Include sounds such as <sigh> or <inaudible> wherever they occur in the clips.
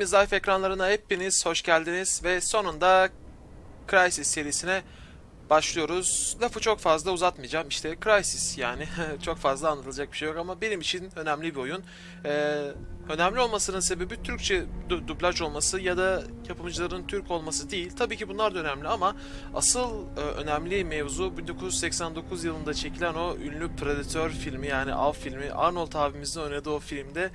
Games Life ekranlarına hepiniz hoş geldiniz ve sonunda Crysis serisine başlıyoruz. Lafı çok fazla uzatmayacağım. İşte Crysis yani <laughs> çok fazla anlatılacak bir şey yok ama benim için önemli bir oyun. Ee, önemli olmasının sebebi Türkçe du- dublaj olması ya da yapımcıların Türk olması değil. Tabii ki bunlar da önemli ama asıl e, önemli mevzu 1989 yılında çekilen o ünlü Predator filmi yani Av filmi. Arnold abimizin oynadığı o filmde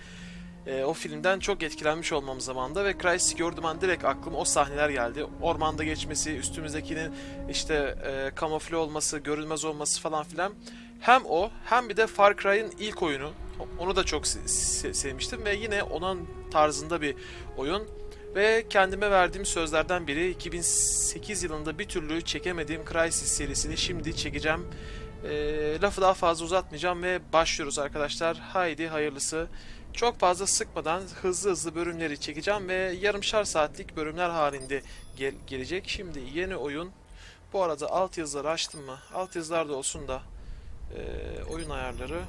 e, o filmden çok etkilenmiş olmam zamanında ve Crysis'i gördüğüm an direkt aklıma o sahneler geldi. Ormanda geçmesi, üstümüzdekinin işte e, kamufle olması, görünmez olması falan filan. Hem o hem bir de Far Cry'ın ilk oyunu. Onu da çok se- sevmiştim ve yine onun tarzında bir oyun. Ve kendime verdiğim sözlerden biri 2008 yılında bir türlü çekemediğim Crysis serisini şimdi çekeceğim. E, lafı daha fazla uzatmayacağım ve başlıyoruz arkadaşlar. Haydi hayırlısı. Çok fazla sıkmadan hızlı hızlı bölümleri çekeceğim ve yarımşar saatlik bölümler halinde gel- gelecek. Şimdi yeni oyun. Bu arada alt yazıları açtım mı? Alt yazılar da olsun da eee, oyun ayarları.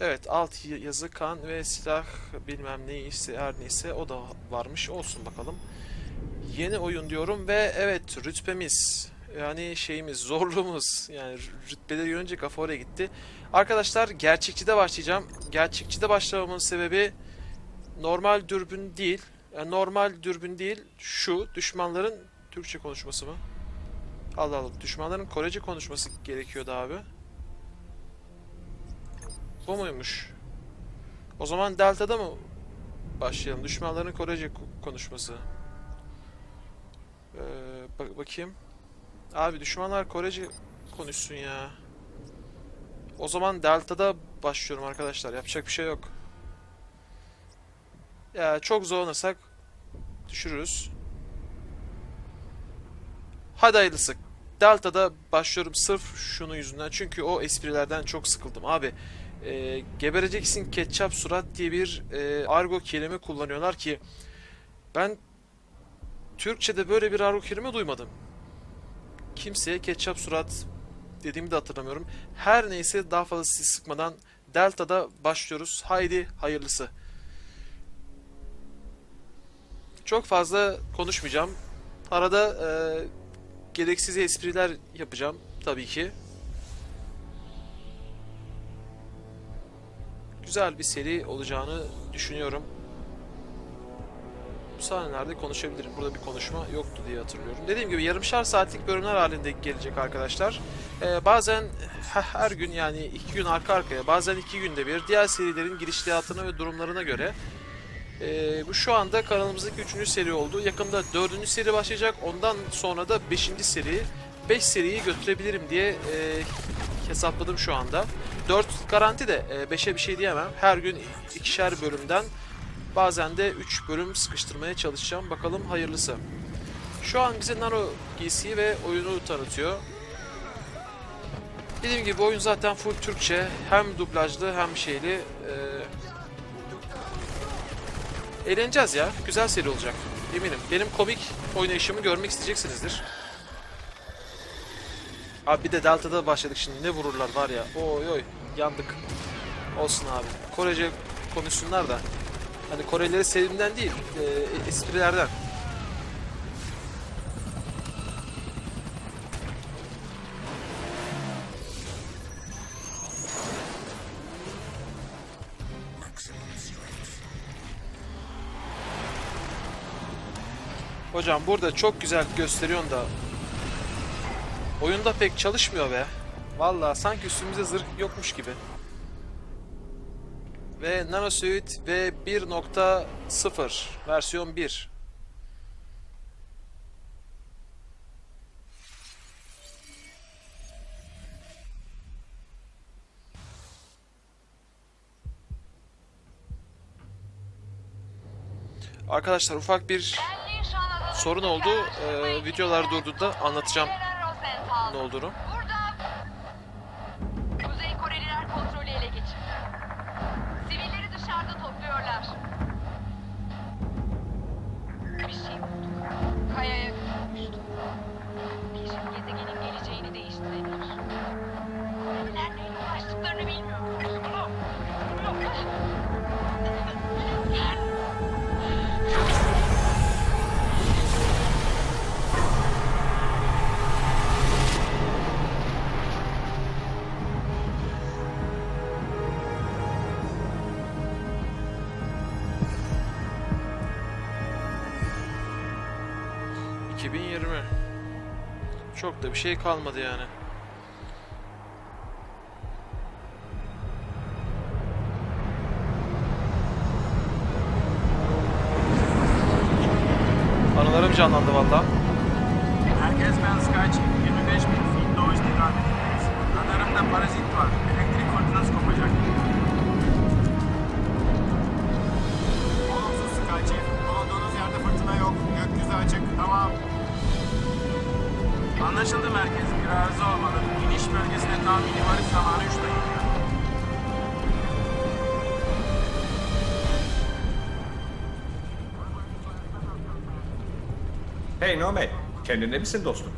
Evet alt yazı kan ve silah bilmem neyse her neyse o da varmış. Olsun bakalım. Yeni oyun diyorum ve evet rütbemiz yani şeyimiz zorluğumuz yani rü- rütbeleri görünce kafa oraya gitti. Arkadaşlar gerçekçide başlayacağım. Gerçekçide başlamamın sebebi normal dürbün değil. Yani normal dürbün değil. Şu düşmanların Türkçe konuşması mı? Allah Allah. Düşmanların Korece konuşması gerekiyordu abi. Bu muymuş? O zaman Delta'da mı başlayalım? Düşmanların Korece ko- konuşması. Ee, bak bakayım. Abi düşmanlar Korece konuşsun ya. O zaman Delta'da başlıyorum arkadaşlar. Yapacak bir şey yok. Ya çok zorlanırsak düşürürüz. Hadi hayırlısı. Delta'da başlıyorum sırf şunu yüzünden. Çünkü o esprilerden çok sıkıldım. Abi e, gebereceksin ketçap surat diye bir e, argo kelime kullanıyorlar ki ben Türkçe'de böyle bir argo kelime duymadım. Kimseye ketçap surat dediğimi de hatırlamıyorum. Her neyse daha fazla sizi sıkmadan Delta'da başlıyoruz. Haydi hayırlısı. Çok fazla konuşmayacağım. Arada e, gereksiz espriler yapacağım tabii ki. Güzel bir seri olacağını düşünüyorum. Sahnelerde konuşabilirim. Burada bir konuşma yoktu diye hatırlıyorum. Dediğim gibi yarımşar saatlik bölümler halinde gelecek arkadaşlar. Ee, bazen he- her gün yani iki gün arka arkaya bazen iki günde bir diğer serilerin girişliyatına ve durumlarına göre ee, bu şu anda kanalımızdaki üçüncü seri oldu. Yakında dördüncü seri başlayacak. Ondan sonra da beşinci seri. Beş seriyi götürebilirim diye e, hesapladım şu anda. Dört garanti de e, beşe bir şey diyemem. Her gün ikişer bölümden bazen de 3 bölüm sıkıştırmaya çalışacağım. Bakalım hayırlısı. Şu an bize Nano giysiyi ve oyunu tanıtıyor. Dediğim gibi oyun zaten full Türkçe. Hem dublajlı hem şeyli. Ee, eğleneceğiz ya. Güzel seri olacak. Eminim. Benim komik oynayışımı görmek isteyeceksinizdir. Abi bir de Delta'da başladık şimdi. Ne vururlar var ya. Oy oy. Yandık. Olsun abi. Korece konuşsunlar da. Hani Korelileri sevdiğimden değil, e, esprilerden. Hocam burada çok güzel gösteriyorsun da oyunda pek çalışmıyor be. Vallahi sanki üstümüzde zırh yokmuş gibi ve Nanosuit ve 1.0 versiyon 1. Arkadaşlar ufak bir sorun oldu. Ee, videolar durduğunda anlatacağım ne olduğunu. Çok da bir şey kalmadı yani. Anılarım canlandı Anlaşıldı merkez. Bir arıza olmalı. İniş bölgesine tahmini varış zamanı 3 dakika. Hey Nomad, kendinde misin dostum?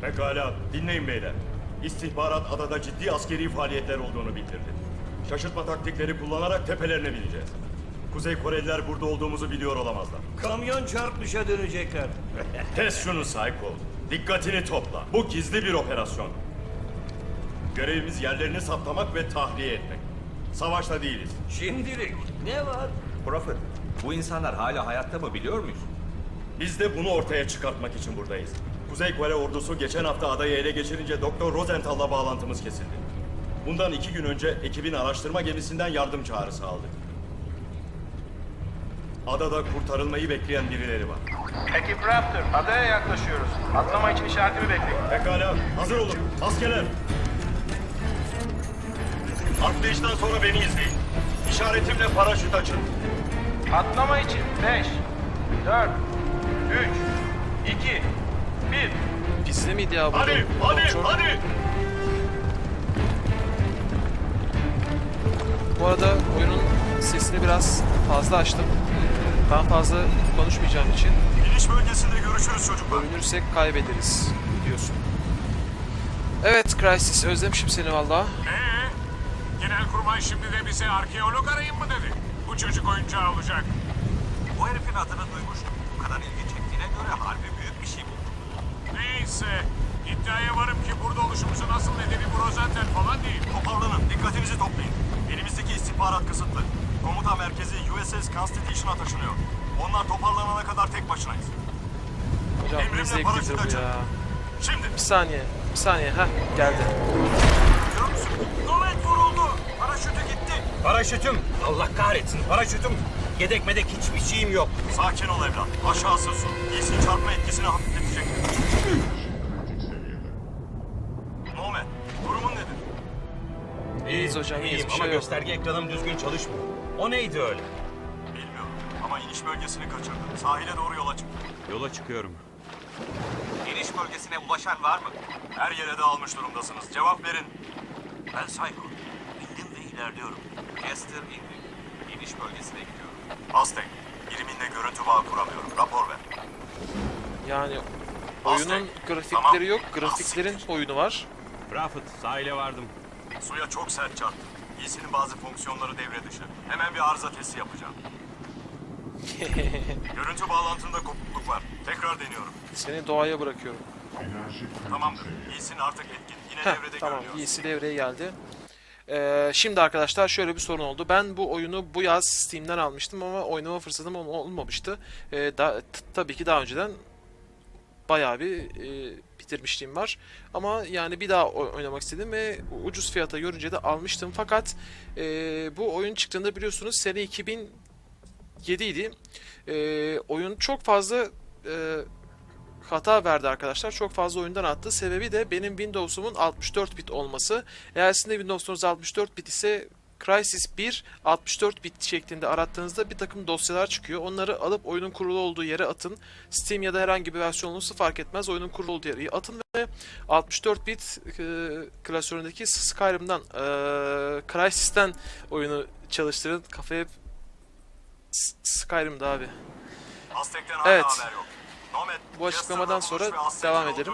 Pekala, dinleyin beyler. İstihbarat adada ciddi askeri faaliyetler olduğunu bildirdi. Şaşırtma taktikleri kullanarak tepelerine bineceğiz. Kuzey Koreliler burada olduğumuzu biliyor olamazlar. Kamyon çarpmışa dönecekler. <laughs> Kes şunu Psycho. Dikkatini topla. Bu gizli bir operasyon. Görevimiz yerlerini saptamak ve tahliye etmek. Savaşta değiliz. Şimdilik ne var? Prophet, bu insanlar hala hayatta mı biliyor muyuz? Biz de bunu ortaya çıkartmak için buradayız. Kuzey Kore ordusu geçen hafta adayı ele geçirince Doktor Rosenthal'la bağlantımız kesildi. Bundan iki gün önce ekibin araştırma gemisinden yardım çağrısı aldık. Adada kurtarılmayı bekleyen birileri var. Ekip Raptor. Adaya yaklaşıyoruz. Atlama için işaretimi bekleyin. Pekala, hazır olun. Askerler. Atlayıştan sonra beni izleyin. İşaretimle paraşüt açın. Atlama için 5, 4, 3, 2, 1. Bizde miydi ya bu? Hadi, hadi, Kontrol. hadi. Bu arada oyunun sesini biraz fazla açtım. Ben fazla konuşmayacağım için İniş bölgesinde görüşürüz çocuklar. övünürsek kaybederiz diyorsun. Evet Crysis özlemişim seni valla. Ee, Genelkurmay şimdi de bize arkeolog arayın mı dedi? Bu çocuk oyuncağı olacak. Bu herifin adını duymuştum. Bu kadar ilgi çektiğine göre harbi büyük bir şey bu. Neyse, iddiaya varım ki burada oluşumuzun asıl nedeni bu Rosenthal falan değil. Toparlanın, dikkatinizi toplayın. Elimizdeki istihbarat kısıtlı. Komuta merkezi USS Constitution'a taşınıyor. Onlar toparlanana kadar tek başınayız. Hocam ne Paraşüt bu ya. Şimdi. Bir saniye, bir saniye. Heh geldi. Görüyor musun? Nomad vuruldu. Paraşütü gitti. Paraşütüm. Allah kahretsin paraşütüm. Yedek medek hiçbir şeyim yok. Sakin ol evlat. Aşağısı su. Giysin çarpma etkisini hafifletecek. Nomad, durumun nedir? İyiyiz hocam, iyiyiz. İyiyim Bir ama şey yok. gösterge ekranım düzgün çalışmıyor. O neydi öyle? Bilmiyorum ama iniş bölgesini kaçırdı. Sahile doğru yola çıktı. Yola çıkıyorum. Bölgesine ulaşan var mı? Her yere dağılmış durumdasınız. Cevap verin. Ben Psycho. Bildim ve ilerliyorum. Caster indi. İniş bölgesine gidiyorum. Aztek, biriminle görüntü bağı kuramıyorum. Rapor ver. Yani Aztek. oyunun grafikleri Tamam. yok, grafiklerin oyunu var. Rafet sahile vardım. Suya çok sert çarptı. Giysinin bazı fonksiyonları devre dışı. Hemen bir arıza testi yapacağım. <laughs> Görüntü bağlantında var. Tekrar deniyorum. Seni doğaya bırakıyorum. Tamamdır. Giysin artık etkin. Yine Heh, devrede tamam, görünüyor. iyisi devreye geldi. Ee, şimdi arkadaşlar şöyle bir sorun oldu. Ben bu oyunu bu yaz Steam'den almıştım ama oynama fırsatım ol- olmamıştı. Ee, da, tabii ki daha önceden bayağı bir e, bitirmişliğim var. Ama yani bir daha oynamak istedim ve ucuz fiyata görünce de almıştım. Fakat e, bu oyun çıktığında biliyorsunuz sene 2007 idi. E, oyun çok fazla e, hata verdi arkadaşlar. Çok fazla oyundan attı. Sebebi de benim Windows'umun 64 bit olması. Eğer sizin de Windows'unuz 64 bit ise Crysis 1 64 bit şeklinde arattığınızda bir takım dosyalar çıkıyor. Onları alıp oyunun kurulu olduğu yere atın. Steam ya da herhangi bir versiyon olursa fark etmez. Oyunun kurulu olduğu yere atın ve 64 bit e, klasöründeki Skyrim'dan e, Crysis'ten oyunu çalıştırın. Kafa hep S- Skyrim'de abi. Evet. Bu açıklamadan sonra devam git.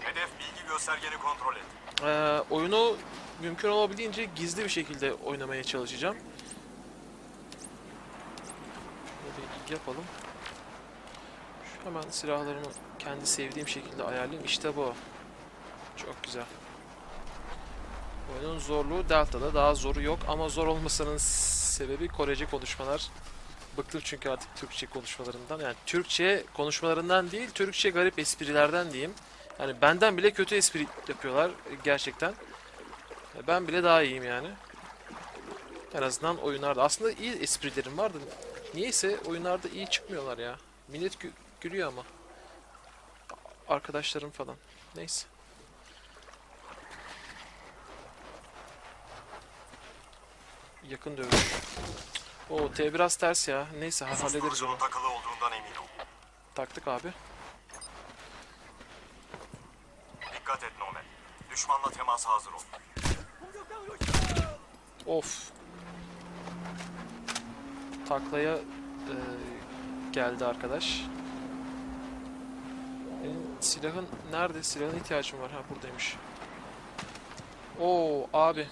Hedef bilgi göstergeni kontrol et. Ee, oyunu mümkün olabildiğince gizli bir şekilde oynamaya çalışacağım. Yapalım. Şu hemen silahlarımı kendi sevdiğim şekilde ayarlayayım. İşte bu. Çok güzel. Oyunun zorluğu Delta'da daha zoru yok ama zor olmasının sebebi Korece konuşmalar. Bıktım çünkü artık Türkçe konuşmalarından. Yani Türkçe konuşmalarından değil, Türkçe garip esprilerden diyeyim. Yani benden bile kötü espri yapıyorlar gerçekten. Ben bile daha iyiyim yani. En azından oyunlarda. Aslında iyi esprilerim vardı. Niyeyse oyunlarda iyi çıkmıyorlar ya. Millet gü- gülüyor ama. Arkadaşlarım falan. Neyse. Yakın dövüş. O T biraz ters ya. Neyse ha- hallederiz onu. takılı olduğundan eminim. Taktık abi. Dikkat et Nomen. Düşmanla temasa hazır ol. Of. Taklaya e, geldi arkadaş. Benim silahın nerede? Silahın ihtiyacım var. Ha buradaymış. Oo abi.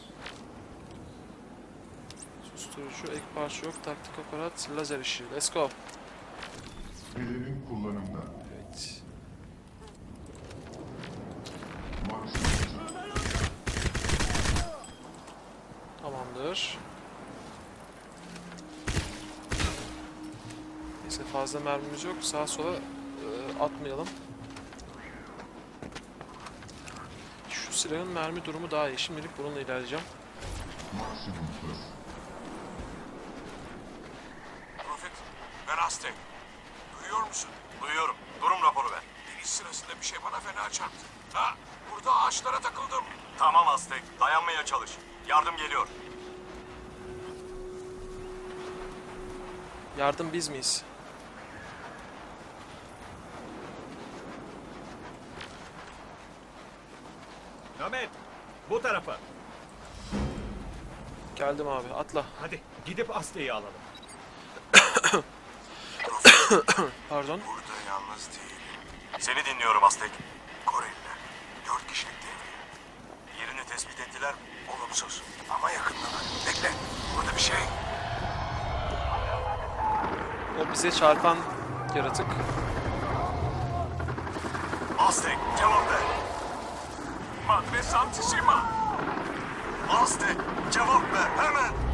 Susturucu, ek parça yok, taktik aparat, lazer ışığı. Let's go. Pelerin kullanımda. Evet. Tamamdır. Neyse fazla mermimiz yok. Sağa sola e, atmayalım. Şu silahın mermi durumu daha iyi. Şimdilik bununla ilerleyeceğim. maksimum hız. Profet, ben Aztek. Duyuyor musun? Duyuyorum. Durum raporu ver. Deniz sırasında bir şey bana fena çarptı. Ha, burada ağaçlara takıldım. Tamam Aztek. Dayanmaya çalış. Yardım geliyor. Yardım biz miyiz? Nomad, bu tarafa. Geldim abi. Atla. Hadi gidip Aste'yi alalım. Pardon. Burada yalnız değilim. Seni dinliyorum Aztek. Koreliler. Dört kişilik devriye. Yerini mi? Olumsuz. Ama yakındalar. Bekle. Burada bir şey. O bize çarpan yaratık. Aztek cevap ver. Madre Santissima. Aztek cevap ver hemen.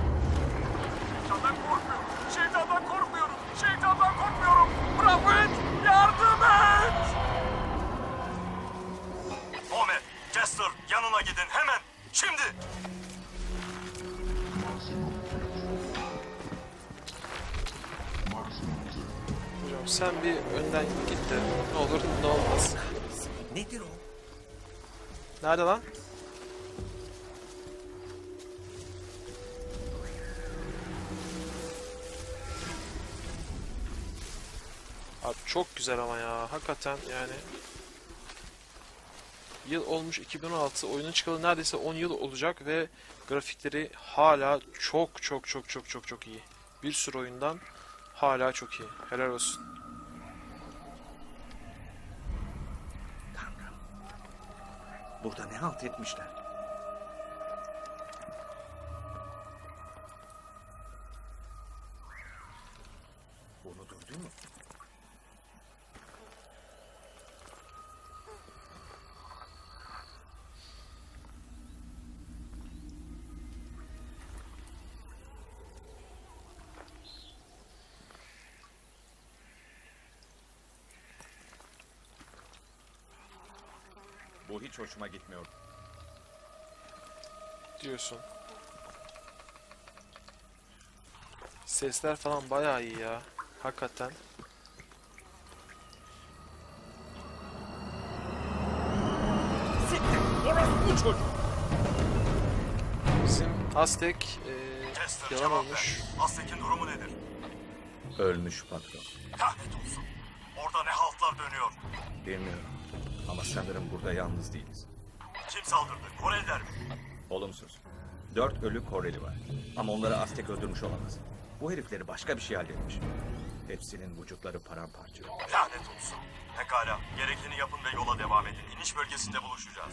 Bir önden git de ne olur ne olmaz. Nedir o? Nerede lan? Abi çok güzel ama ya. Hakikaten yani. Yıl olmuş 2016. Oyunun çıkalı neredeyse 10 yıl olacak ve grafikleri hala çok çok çok çok çok çok iyi. Bir sürü oyundan hala çok iyi. Helal olsun. Burada ne halt etmişler? Bu hiç hoşuma gitmiyor. diyorsun. Sesler falan bayağı iyi ya. Hakikaten. Bizim Aztek eee, Jester yalan olmuş. Aztek'in durumu nedir? Ölmüş patron. Lanet olsun. Orada ne haltlar dönüyor? Bilmiyorum. Ama sanırım burada yalnız değiliz. Kim saldırdı? Koreliler mi? Olumsuz. Dört ölü Koreli var. Ama onları Aztek öldürmüş olamaz. Bu herifleri başka bir şey halletmiş. Hepsinin vücutları paramparça. Lanet olsun. Pekala. Gerekeni yapın ve yola devam edin. İniş bölgesinde buluşacağız.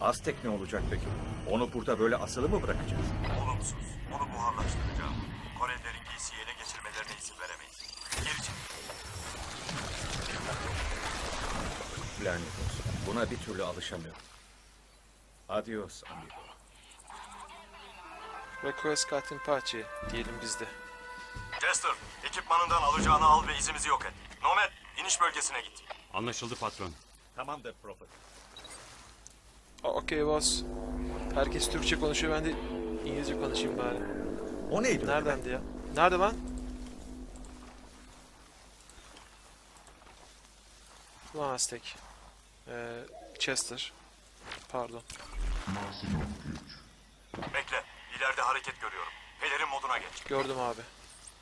Aztek ne olacak peki? Onu burada böyle asılı mı bırakacağız? Olumsuz. Onu buharlaştıracağım. Korelilerin giysiyi ele geçirmelerine izin veremeyiz. Lanet olsun. Buna bir türlü alışamıyorum. Adios amigo. Request Katin Pace diyelim biz de. Chester, ekipmanından alacağını al ve izimizi yok et. Nomad, iniş bölgesine git. Anlaşıldı patron. Tamamdır Prophet. Aa, Okey boss. Herkes Türkçe konuşuyor ben de İngilizce konuşayım bari. O neydi? Neredendi ya? Nerede lan? Ulan Aztek. Ee, Chester. Pardon. Maksimum güç. Bekle, ileride hareket görüyorum. Pelerin moduna geç. Gördüm abi.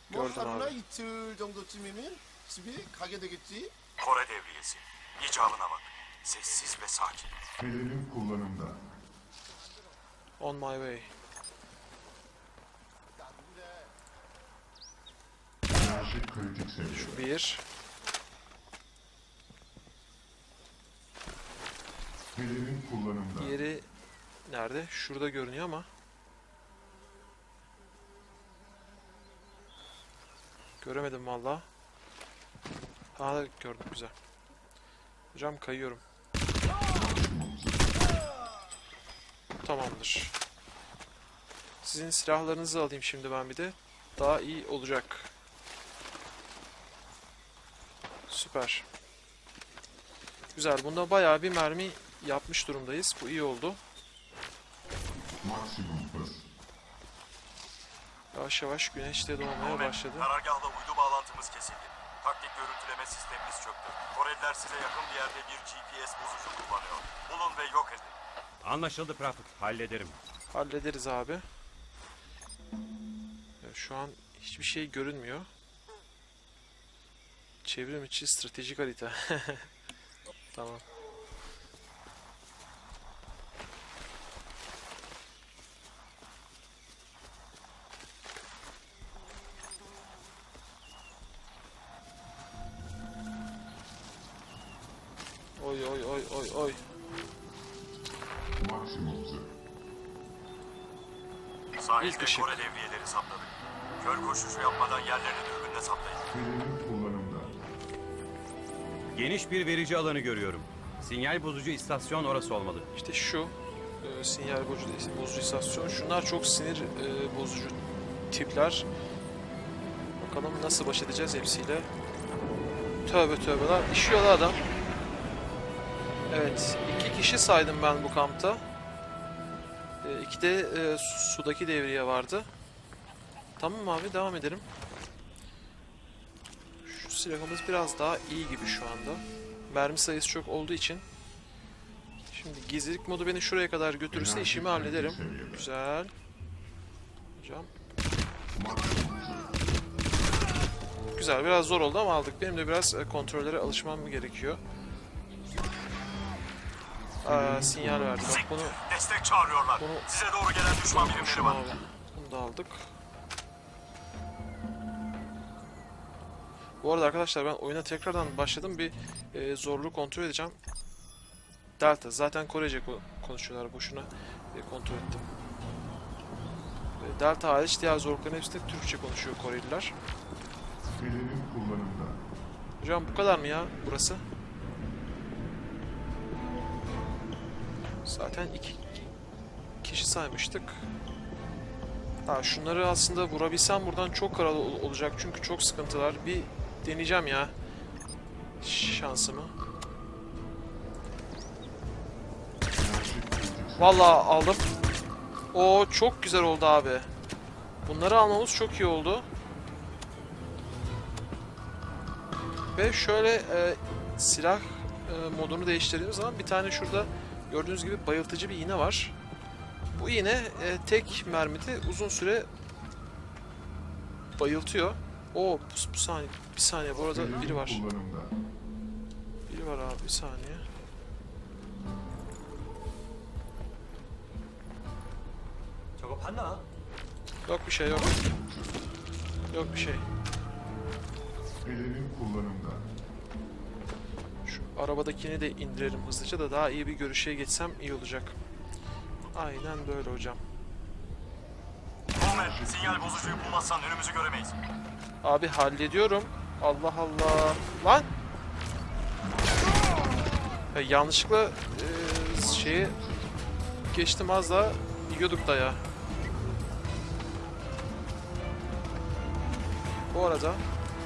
뭐 Gördüm 하루나 abi. 이틀 정도쯤이면 집에 가게 되겠지? Kore devriyesi. İcabına bak. Sessiz ve sakin. Pelerin kullanımda. On my way. Enerji kritik seviyede. Bir. Pelerin kullanımda. Diğeri nerede? Şurada görünüyor ama. Göremedim valla. Ha gördüm güzel. Hocam kayıyorum. Tamamdır. Sizin silahlarınızı alayım şimdi ben bir de. Daha iyi olacak. Süper. Güzel. Bunda bayağı bir mermi yapmış durumdayız. Bu iyi oldu. Yavaş yavaş güneş de doğmaya başladı. karargahla uydu bağlantımız kesildi. Taktik görüntüleme sistemimiz çöktü. Koreliler size yakın bir yerde bir GPS bozucu kullanıyor. Bulun ve yok edin. Anlaşıldı Prophet. Hallederim. Hallederiz abi. Şu an hiçbir şey görünmüyor. Çevrim içi stratejik harita. <laughs> tamam. Oy oy oy zırh. İlk Sahilde ışık. Kore devriyeleri sapladık. Kör koşuşu yapmadan yerlerini dürbünle kullanımda. Geniş bir verici alanı görüyorum. Sinyal bozucu istasyon orası olmalı. İşte şu e, sinyal bozucu, bozucu istasyon. Şunlar çok sinir e, bozucu tipler. Bakalım nasıl baş edeceğiz hepsiyle. Tövbe tövbeler. İşiyorlar adam. Evet. iki kişi saydım ben bu kampta. E, iki de e, sudaki devriye vardı. Tamam abi devam edelim. Şu silahımız biraz daha iyi gibi şu anda. Mermi sayısı çok olduğu için Şimdi gizlilik modu beni şuraya kadar götürürse işimi hallederim. Güzel. Hocam. Güzel. Biraz zor oldu ama aldık. Benim de biraz e, kontrollere alışmam gerekiyor. Aa, sinyal verdi. Bak bunu Destek çağırıyorlar. Bunu- Size doğru gelen düşman birimleri var. Bunu da aldık. Bu arada arkadaşlar ben oyuna tekrardan başladım. Bir e, zorluğu kontrol edeceğim. Delta. Zaten Korece ko- konuşuyorlar. Boşuna e, kontrol ettim. E, Delta hariç diğer zorlukların hepsinde Türkçe konuşuyor Koreliler. Hocam bu kadar mı ya burası? Zaten iki kişi saymıştık. Ha şunları aslında vurabilsem buradan çok kral ol- olacak çünkü çok sıkıntılar. Bir deneyeceğim ya şansımı. Vallahi aldım. O çok güzel oldu abi. Bunları almamız çok iyi oldu. Ve şöyle e, silah e, modunu değiştirdiğimiz zaman bir tane şurada Gördüğünüz gibi bayıltıcı bir iğne var. Bu iğne e, tek mermide uzun süre bayıltıyor. O bu, bu saniye bir saniye bu arada biri var. Biri var abi bir saniye. Yok bir şey yok. Yok bir şey. Elinin kullanımda. Arabadakini de indirelim hızlıca da daha iyi bir görüşe geçsem iyi olacak. Aynen böyle hocam. Nomad, sinyal bozucuyu bulmazsan önümüzü göremeyiz. Abi hallediyorum. Allah Allah. Lan! Ya yanlışlıkla eee, şeyi geçtim az daha yiyorduk da ya. Bu arada...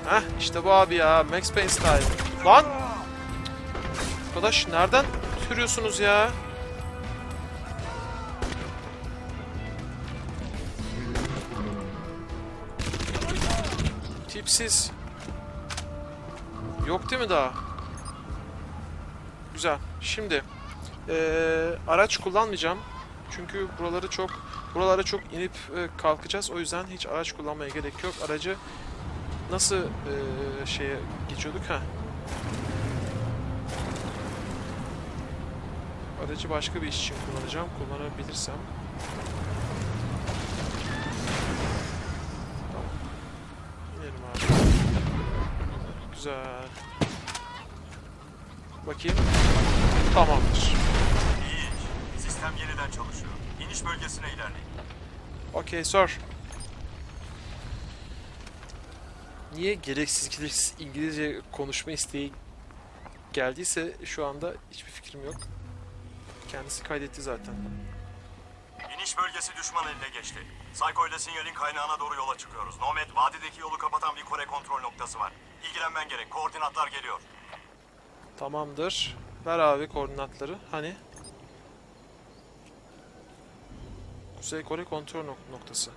Heh işte bu abi ya. Max Payne style. Lan! Arkadaş nereden sürüyorsunuz ya? Tipsiz. Yok değil mi daha? Güzel. Şimdi eee, araç kullanmayacağım. Çünkü buraları çok buralara çok inip e, kalkacağız. O yüzden hiç araç kullanmaya gerek yok. Aracı nasıl e, şeye geçiyorduk ha? Aracı başka bir iş için kullanacağım. Kullanabilirsem. Tamam. İnelim abi. Güzel. Bakayım. Tamamdır. İyi iş. Sistem yeniden çalışıyor. İniş bölgesine ilerleyin. Okey sir. Niye gereksiz gereksiz İngilizce konuşma isteği geldiyse şu anda hiçbir fikrim yok. Kendisi kaydetti zaten. İniş bölgesi düşman eline geçti. Psycho ile sinyalin kaynağına doğru yola çıkıyoruz. Nomad, vadideki yolu kapatan bir Kore kontrol noktası var. İlgilenmen gerek. Koordinatlar geliyor. Tamamdır. Ver abi koordinatları. Hani? Kuzey Kore kontrol nok- noktası.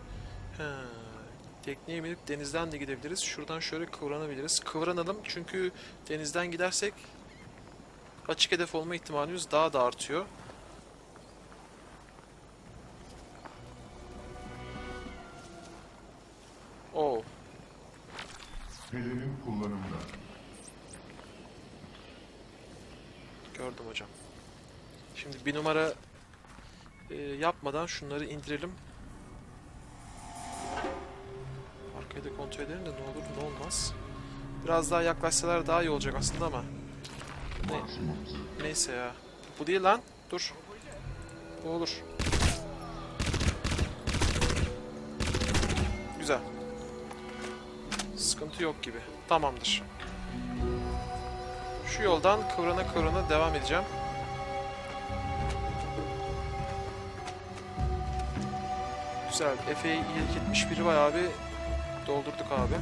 He. Tekneye binip denizden de gidebiliriz. Şuradan şöyle kıvranabiliriz. Kıvranalım çünkü denizden gidersek açık hedef olma ihtimalimiz daha da artıyor. Bir numara e, yapmadan şunları indirelim. Arkayı da kontrol edelim de ne olur ne olmaz. Biraz daha yaklaşsalar daha iyi olacak aslında ama. Hızı. Neyse ya. Bu değil lan. Dur. Bu olur. Güzel. Sıkıntı yok gibi. Tamamdır. Şu yoldan kıvrana kıvrana devam edeceğim. Güzel. Efe'yi ilk 71'i bayağı bir doldurduk abi.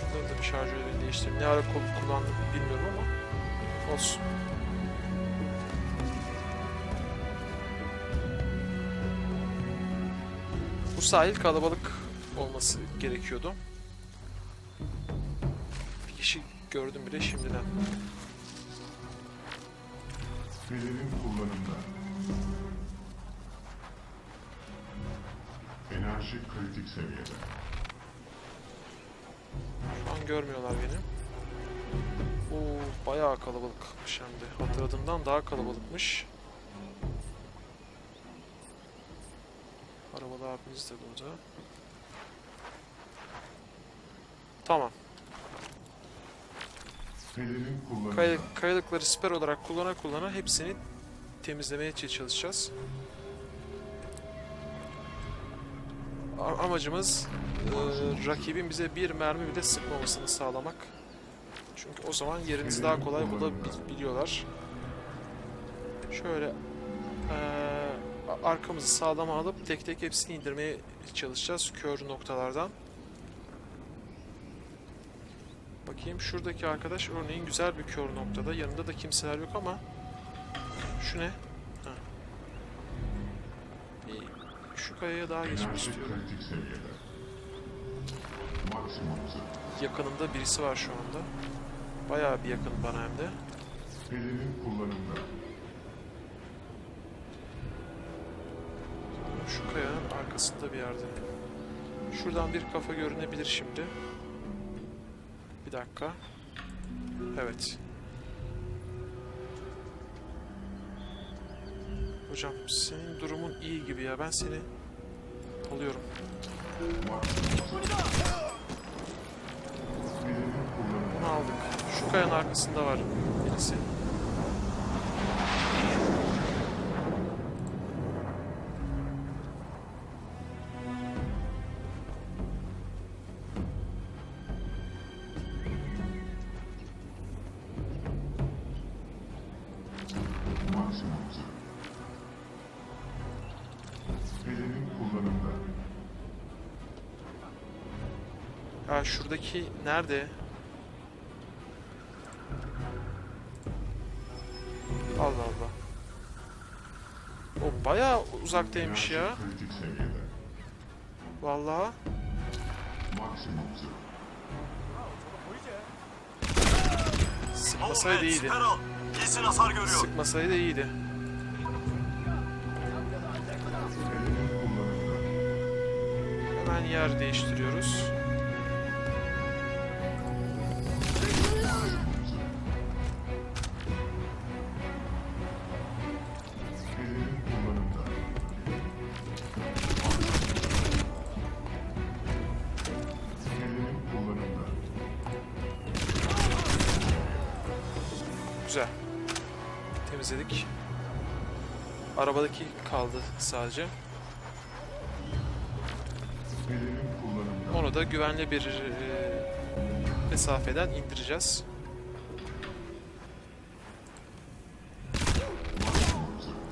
Şunları da bir şarjörleri değiştireyim. Ne ara kul- kullandım bilmiyorum ama olsun. Bu sahil kalabalık olması gerekiyordu. Bir kişi gördüm bile şimdiden. Pelerin kullanımda. Enerji kritik seviyede. Şu an görmüyorlar beni. Oo, bayağı kalabalıkmış hem de. Hatırladığımdan daha kalabalıkmış. Arabalı abimiz de burada. Tamam. Kayalıkları siper olarak kullana kullana hepsini temizlemeye çalışacağız. Amacımız e, rakibin bize bir mermi bile sıkmamasını sağlamak. Çünkü o zaman yerimizi daha kolay bulabiliyorlar. Şöyle e, arkamızı sağlama alıp tek tek hepsini indirmeye çalışacağız kör noktalardan. Bakayım şuradaki arkadaş örneğin güzel bir kör noktada. Yanında da kimseler yok ama şu ne? Ha. Bir şu kayaya daha geçmek istiyorum. Yakınımda birisi var şu anda. Bayağı bir yakın bana hem de. Pelerin kullanımda. Şu kayanın arkasında bir yerde. Şuradan bir kafa görünebilir şimdi. Bir dakika. Evet. Hocam senin durumun iyi gibi ya. Ben seni alıyorum. Bunu aldık. Şu kayanın arkasında var birisi. Ya şuradaki nerede? Allah Allah. O bayağı uzaktaymış ya. Vallahi. Sıkmasaydı iyiydi. Kesin hasar görüyor. Sıkmasaydı iyiydi. Hemen yer değiştiriyoruz. Temizledik. Arabadaki kaldı sadece. Onu da güvenli bir e, mesafeden indireceğiz.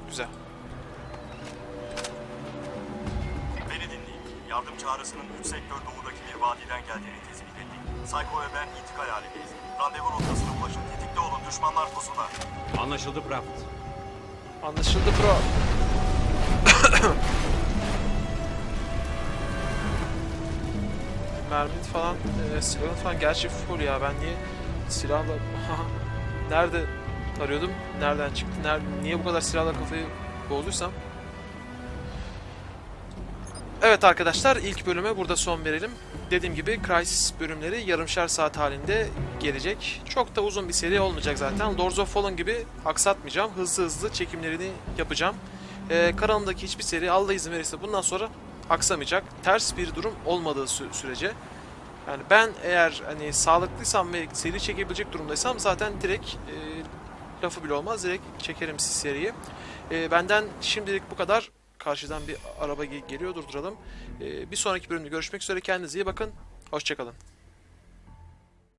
Güzel. Beni dinleyin. Yardım çağrısının 3 sektör doğudaki bir vadiden geldiğini tespit ettik. Psycho ve ben intikal halindeyiz. Randevu noktasına ulaşın. Tetikte olun. Düşmanlar pusuda. Anlaşıldı Prophet. Anlaşıldı bro. <coughs> Mermin falan, e, silahın falan gerçi full ya. Ben niye silahla... <laughs> Nerede arıyordum? Nereden çıktı? Nerede, niye bu kadar silahla kafayı bozduysam? Evet arkadaşlar ilk bölüme burada son verelim. Dediğim gibi Crysis bölümleri yarımşar saat halinde gelecek. Çok da uzun bir seri olmayacak zaten. Lords of Fallen gibi aksatmayacağım. Hızlı hızlı çekimlerini yapacağım. Ee, kanalımdaki hiçbir seri Allah izin verirse bundan sonra aksamayacak. Ters bir durum olmadığı sü- sürece. Yani ben eğer hani sağlıklıysam ve seri çekebilecek durumdaysam zaten direkt e, lafı bile olmaz. Direkt çekerim siz seriyi. E, benden şimdilik bu kadar. Karşıdan bir araba ge- geliyor durduralım. E, bir sonraki bölümde görüşmek üzere. Kendinize iyi bakın. Hoşçakalın.